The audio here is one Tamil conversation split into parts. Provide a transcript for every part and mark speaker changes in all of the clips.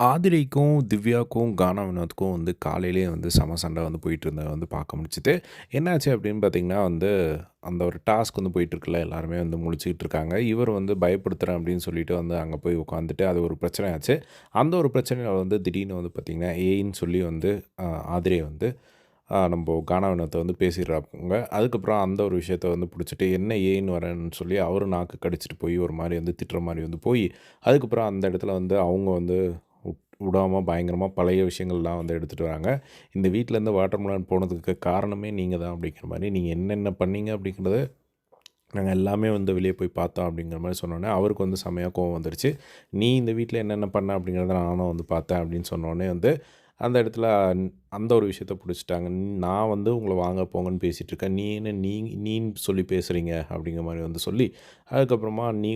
Speaker 1: ஆதிரைக்கும், திவ்யாவுக்கும் கானா வினோத்துக்கும் வந்து காலையிலேயே வந்து செம சண்டை வந்து போயிட்டு போயிட்டுருந்தத வந்து பார்க்க முடிஞ்சுது. என்னாச்சு அப்படின்னு பார்த்தீங்கன்னா வந்து, அந்த ஒரு டாஸ்க் வந்து போயிட்டுருக்குல்ல, எல்லாருமே வந்து முடிச்சுக்கிட்டு இருக்காங்க. இவர் வந்து பயப்படுத்துகிறேன் அப்படின்னு சொல்லிட்டு வந்து அங்கே போய் உட்காந்துட்டு, அது ஒரு பிரச்சனை ஆச்சு. அந்த ஒரு பிரச்சனையில் வந்து திடீர்னு வந்து பார்த்திங்கன்னா ஏன்னு சொல்லி வந்து ஆதிரியை ஆதிரை வந்து நம்ம நம்ப கானா வந்து பேசிடுறாப்புங்க. அதுக்கப்புறம் அந்த ஒரு விஷயத்த வந்து பிடிச்சிட்டு என்ன ஏன்னு வரேன்னு சொல்லி அவரும் நாக்கு கடிச்சிட்டு போய் ஒரு மாதிரி வந்து திட்டுற மாதிரி வந்து போய் அதுக்கப்புறம் அந்த இடத்துல வந்து அவங்க வந்து விடாமல் பயங்கரமாக பழைய விஷயங்கள்லாம் வந்து எடுத்துகிட்டு வராங்க. இந்த வீட்லேருந்து வாட்டர்மெலன் போனதுக்கு காரணமே நீங்கள் தான் அப்படிங்கிற மாதிரி நீங்கள் என்னென்ன பண்ணீங்க அப்படிங்கிறத நாங்கள் எல்லாமே வந்து வெளியே போய் பார்த்தோம் அப்படிங்கிற மாதிரி சொன்னோன்னே அவருக்கு வந்து செமையா கோவம் வந்துருச்சு. நீ இந்த வீட்டில் என்னென்ன பண்ண அப்படிங்கிறத நானும் வந்து பார்த்தேன் அப்படின்னு சொன்னோடனே வந்து, அந்த இடத்துல அந்த ஒரு விஷயத்த பிடிச்சிட்டாங்க நான் வந்து உங்களை வாங்க போங்கன்னு பேசிகிட்ருக்கேன் இருக்கேன். நீ என்ன நீ நீன்னு சொல்லி பேசுகிறீங்க அப்படிங்கிற மாதிரி வந்து சொல்லி, அதுக்கப்புறமா நீ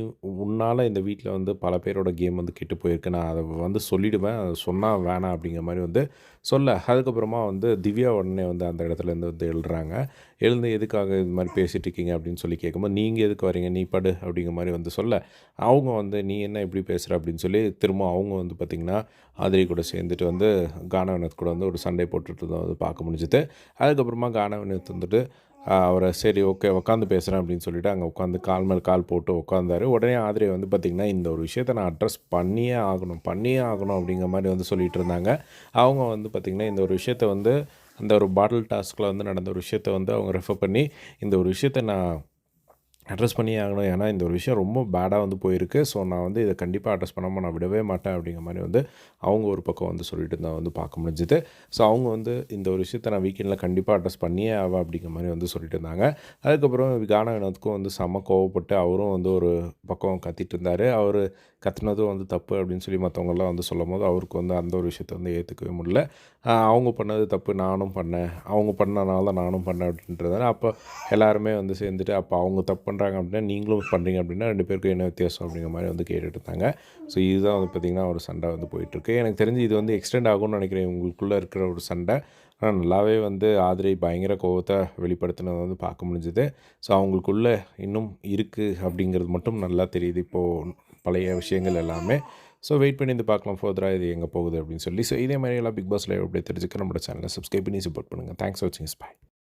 Speaker 1: உன்னால் இந்த வீட்டில் வந்து பல பேரோட கேம் வந்து கெட்டு போயிருக்கு. நான் அதை வந்து சொல்லிவிடுவேன் அதை சொன்னால் வேணாம் அப்படிங்கிற மாதிரி வந்து சொல்ல, அதுக்கப்புறமா வந்து திவ்யா உடனே வந்து அந்த இடத்துலேருந்து வந்து எழுறாங்க. எழுந்து எதுக்காக இது மாதிரி பேசிகிட்டு இருக்கீங்க அப்படின்னு சொல்லி கேட்கும்போது, நீங்கள் எதுக்கு வரீங்க? நீ படு அப்படிங்கிற மாதிரி வந்து சொல்ல, அவங்க வந்து நீ என்ன இப்படி பேசுகிற அப்படின்னு சொல்லி திரும்ப அவங்க வந்து பார்த்திங்கன்னா ஆதிரி கூட சேர்ந்துட்டு வந்து கானவனத் கூட வந்து ஒரு சண்டை போட்டுட்டு இருந்தத வந்து பார்க்க முடிஞ்சுது. அதுக்கப்புறமா கானா வினோத் வந்துட்டு அவரை சரி ஓகே உட்காந்து பேசுகிறேன் அப்படின்னு சொல்லிட்டு அங்கே உட்காந்து கால் மேல் கால் போட்டு உட்காந்தாரு. உடனே ஆதிரை வந்து பார்த்திங்கன்னா இந்த ஒரு விஷயத்த நான் அட்ரஸ் பண்ணியே ஆகணும், பண்ணியே ஆகணும் அப்படிங்கிற மாதிரி வந்து சொல்லிட்டு இருந்தாங்க. அவங்க வந்து பார்த்திங்கன்னா இந்த ஒரு விஷயத்த வந்து அந்த ஒரு பாட்டில் டாஸ்கில் வந்து நடந்த ஒரு விஷயத்த வந்து அவங்க ரெஃபர் பண்ணி, இந்த ஒரு விஷயத்த நான் அட்ரஸ் பண்ணியே ஆகணும். ஏன்னா, இந்த ஒரு விஷயம் ரொம்ப பேடாக வந்து போயிருக்கு. ஸோ, நான் வந்து இதை கண்டிப்பாக அட்ரஸ் பண்ணாமல் நான் விடவே மாட்டேன் அப்படிங்கிற மாதிரி வந்து அவங்க ஒரு பக்கம் வந்து சொல்லிட்டு தான் வந்து பார்க்க முடிஞ்சுது. ஸோ, அவங்க வந்து இந்த ஒரு விஷயத்த நான் வீக்கெண்டில் கண்டிப்பாக அட்ரஸ் பண்ணியே ஆவா அப்படிங்கிற மாதிரி வந்து சொல்லிட்டு இருந்தாங்க. அதுக்கப்புறம் கானா வந்து செம கோவப்பட்டு அவரும் வந்து ஒரு பக்கம் கத்திட்டு இருந்தார் அவர் கத்துனதும் வந்து தப்பு அப்படின்னு சொல்லி மற்றவங்கெல்லாம் வந்து சொல்லும்போது, அவருக்கு வந்து அந்த ஒரு விஷயத்த வந்து ஏற்றுக்கவே முடியல. அவங்க பண்ணது தப்பு நானும் பண்ணேன். அவங்க பண்ணனால தான் நானும் பண்ணேன் அப்படின்றதால, அப்போ எல்லாருமே வந்து சேர்ந்துட்டு, அப்போ அவங்க தப்பு பண்ணுறாங்க அப்படின்னா, நீங்களும் பண்ணுறீங்க அப்படின்னா ரெண்டு பேருக்கும் என்ன வித்தியாசம் அப்படிங்கிற மாதிரி வந்து கேட்டுட்டு இருந்தாங்க. ஸோ, இதுதான் வந்து பார்த்தீங்கன்னா, ஒரு சண்டை வந்து போயிட்டுருக்கு. எனக்கு தெரிஞ்சு இது வந்து எக்ஸ்டெண்ட் ஆகும்னு நினைக்கிறேன். உங்களுக்குள்ளே இருக்கிற ஒரு சண்டை. ஆனால் நல்லாவே வந்து ஆதிரை பயங்கர கோபத்தை வெளிப்படுத்தினதை வந்து பார்க்க முடிஞ்சுது. ஸோ, அவங்களுக்குள்ளே இன்னும் இருக்குது அப்படிங்கிறது மட்டும் நல்லா தெரியுது. இப்போது பழைய விஷயங்கள் எல்லாமே. ஸோ, வெயிட் பண்ணி வந்து பார்க்கலாம் ஃபர்தராக இது எங்கே போகுது அப்படின்னு சொல்லி. ஸோ, இதே மாரி எல்லாம் பிக் பாஸ் லைவ் அப்படியே தெரிஞ்சுக்க நம்மளோட சேனலை சப்ஸ்கிரைப் பண்ணி சப்போர்ட் பண்ணுங்க. தேங்க்ஸ் ஃபார் வாட்சிங். பாய்